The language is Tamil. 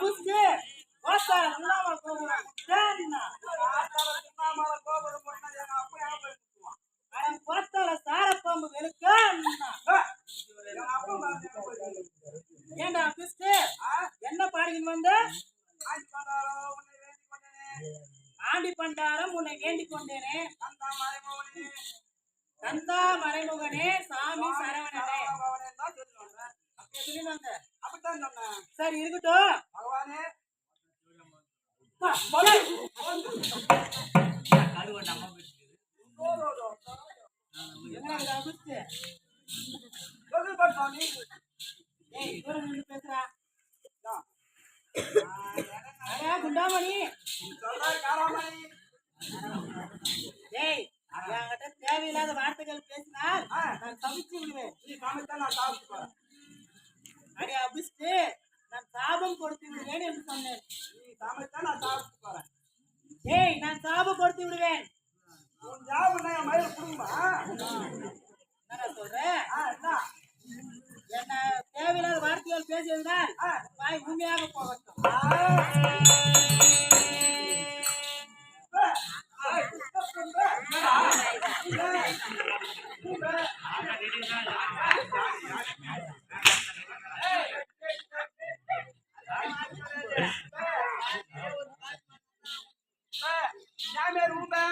புஸ்கு வாசார சுண்ணாமல கோபுரம். சரிண்ணா. வாசார சுண்ணாமல கோபுரம் போட்டா எங்க என்ன பாடுகின்னு வந்து? ஆண்டி பண்டாரம் உன்னை வேண்டிக் கொண்டேனே. தந்தா மறைமுகனே சாமி சரவணனே. அப்படி சொல்லி வந்த? அப்படித்தான் சரி இருக்கட்டும். குண்டாமணி சொல்ற என்கிட்ட தேவையில்லாத வார்த்தைகள் பேசினால் நான் தவிச்சு விடுவேன் நீ காமித்தான் நான் சாப்பிட்டு போறேன் அடி அபிஸ்டு நான் சாபம் கொடுத்து விடுவேன் என்று சொன்னேன். நீ காமித்தான் நான் சாப்பிட்டு போறேன். ஏய் நான் சாபம் கொடுத்து விடுவேன் உன் ஞாபகம் என் மயில குடும்பமா என்ன சொல்றேன் என்ன? தேவையில்லாத வார்த்தைகள் பேசியதனால் ஆ. வாய் உண்மையாக போகட்டும். Ba, ya me rumba.